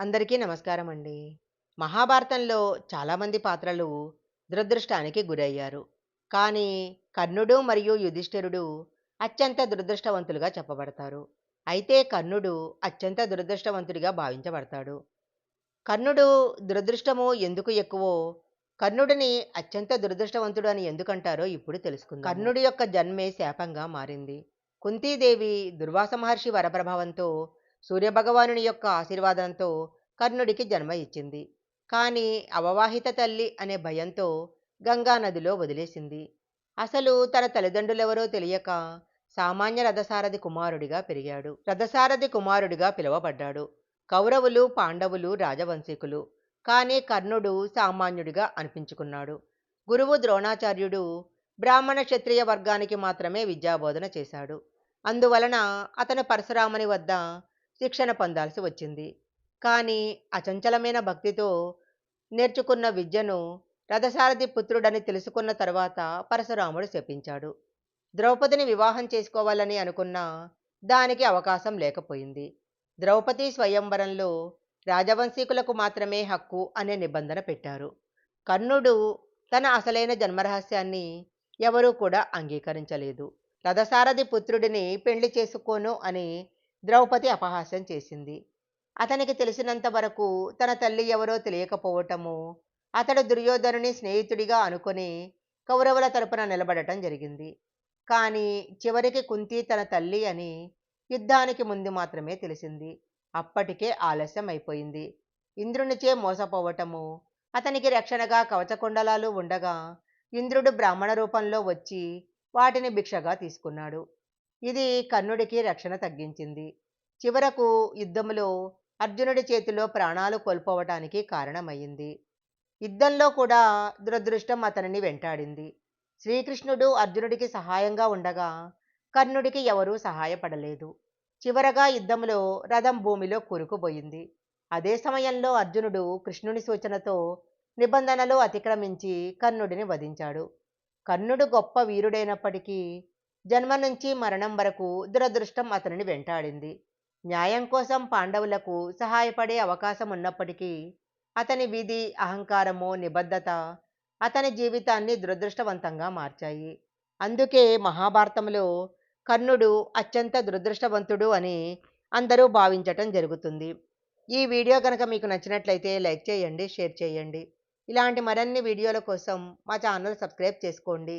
అందరికీ నమస్కారం అండి. మహాభారతంలో చాలామంది పాత్రలు దురదృష్టానికి గురయ్యారు. కానీ కర్ణుడు మరియు యుధిష్ఠిరుడు అత్యంత దురదృష్టవంతులుగా చెప్పబడతారు. అయితే కర్ణుడు అత్యంత దురదృష్టవంతుడిగా భావించబడతాడు. కర్ణుడు దురదృష్టము ఎందుకు ఎక్కువో కర్ణుడిని అత్యంత దురదృష్టవంతుడు అని ఎందుకంటారో ఇప్పుడు తెలుసుకుంది కర్ణుడి యొక్క జన్మే శాపంగా మారింది. కుంతీదేవి దుర్వాస మహర్షి వరప్రభావంతో సూర్యభగవానుని యొక్క ఆశీర్వాదంతో కర్ణుడికి జన్మ ఇచ్చింది. కానీ అవవాహిత తల్లి అనే భయంతో గంగా నదిలో వదిలేసింది. అసలు తన తల్లిదండ్రులెవరో తెలియక సామాన్య రథసారథి కుమారుడిగా పెరిగాడు. రథసారథి కుమారుడిగా పిలువబడ్డాడు. కౌరవులు పాండవులు రాజవంశీకులు. కానీ కర్ణుడు సామాన్యుడిగా అనిపించుకున్నాడు. గురువు ద్రోణాచార్యుడు బ్రాహ్మణ క్షత్రియ వర్గానికి మాత్రమే విద్యాబోధన చేశాడు. అందువలన అతను పరశురాముని వద్ద శిక్షణ పొందాల్సి వచ్చింది. కానీ అచంచలమైన భక్తితో నేర్చుకున్న విద్యను రథసారథి పుత్రుడని తెలుసుకున్న తర్వాత పరశురాముడు శపించాడు. ద్రౌపదిని వివాహం చేసుకోవాలని అనుకున్నా దానికి అవకాశం లేకపోయింది. ద్రౌపది స్వయంవరంలో రాజవంశీకులకు మాత్రమే హక్కు అనే నిబంధన పెట్టారు. కర్ణుడు తన అసలైన జన్మరహస్యాన్ని ఎవరూ కూడా అంగీకరించలేదు. రథసారథి పుత్రుడిని పెళ్ళి చేసుకోను అని ద్రౌపది అపహాస్యం చేసింది. అతనికి తెలిసినంత వరకు తన తల్లి ఎవరో తెలియకపోవటము అతడు దుర్యోధనుని స్నేహితుడిగా అనుకుని కౌరవుల తరపున నిలబడటం జరిగింది. కానీ చివరికి కుంతి తన తల్లి అని యుద్ధానికి ముందు మాత్రమే తెలిసింది. అప్పటికే ఆలస్యం అయిపోయింది. ఇంద్రునిచే మోసపోవటము అతనికి రక్షణగా కవచకుండలాలు ఉండగా ఇంద్రుడు బ్రాహ్మణ రూపంలో వచ్చి వాటిని భిక్షగా తీసుకున్నాడు. ఇది కర్ణుడికి రక్షణ తగ్గించింది. చివరకు యుద్ధంలో అర్జునుడి చేతిలో ప్రాణాలు కోల్పోవటానికి కారణమయ్యింది. యుద్ధంలో కూడా దురదృష్టం అతనిని వెంటాడింది. శ్రీకృష్ణుడు అర్జునుడికి సహాయంగా ఉండగా కర్ణుడికి ఎవరూ సహాయపడలేదు. చివరగా యుద్ధంలో రథం భూమిలో కూరుకుపోయింది. అదే సమయంలో అర్జునుడు కృష్ణుని సూచనతో నిబంధనలు అతిక్రమించి కర్ణుడిని వధించాడు. కర్ణుడు గొప్ప వీరుడైనప్పటికీ జన్మ నుంచి మరణం వరకు దురదృష్టం అతనిని వెంటాడింది. న్యాయం కోసం పాండవులకు సహాయపడే అవకాశం ఉన్నప్పటికీ అతని విధి అహంకారము నిబద్ధత అతని జీవితాన్ని దురదృష్టవంతంగా మార్చాయి. అందుకే మహాభారతంలో కర్ణుడు అత్యంత దురదృష్టవంతుడు అని అందరూ భావించటం జరుగుతుంది. ఈ వీడియో కనుక మీకు నచ్చినట్లయితే లైక్ చేయండి షేర్ చేయండి. ఇలాంటి మరిన్ని వీడియోల కోసం మా ఛానల్ సబ్స్క్రైబ్ చేసుకోండి.